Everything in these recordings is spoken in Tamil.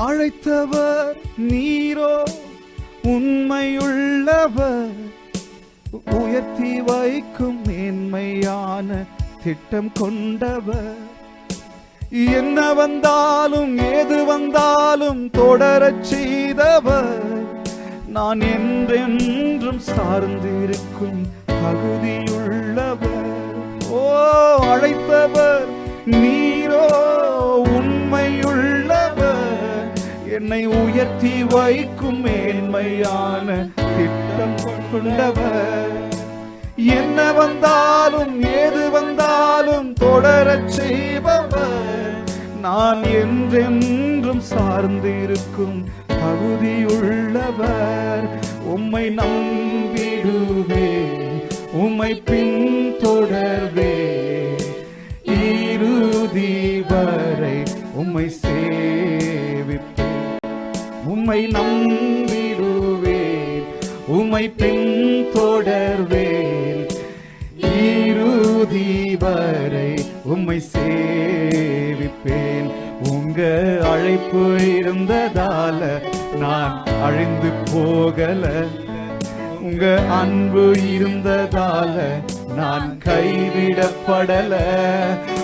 அழைத்தவர் நீரோ உண்மையுள்ளவர். உயர்த்தி வைக்கும் மேன்மையான திட்டம் கொண்டவர். என்ன வந்தாலும் ஏது வந்தாலும் தொடரச் செய்தவர். நான் என்றென்றும் சார்ந்திருக்கும் தகுதியுள்ளவர். ஓ அழைத்தவர் நீரோ என்னை உயர்த்தி வைக்கும் மேன்மையான திட்டம் கொண்டவர். என்ன வந்தாலும் ஏது வந்தாலும் தொடரச் செய்பவர். நான் என்றென்றும் சார்ந்திருக்கும் தகுதியுள்ளவர். உம்மை நம்பிடுவே உம்மை பின்தொடர்வே. இறுதி வரை உம்மை சேவிப்பேன் உம்மை நம்பிடுவேன் உம்மை பின்தொடர்வேன் இறுதி வரை உம்மை சேவிப்பேன். உங்க அழைப்பு இருந்ததால நான் அழிந்து போகல. உங்க அன்பு இருந்ததால நான் கைவிடப்படல.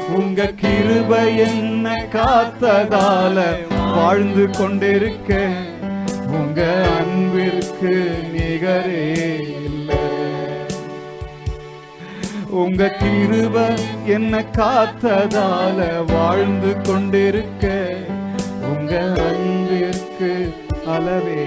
உங்க கிருபை என்ன காத்ததால வாழ்ந்து கொண்டிருக்க உங்க அன்பிற்கு நிகரே இல்லை. உங்க கிருப என்ன காத்ததால வாழ்ந்து கொண்டிருக்க உங்க அன்பிற்கு அளவே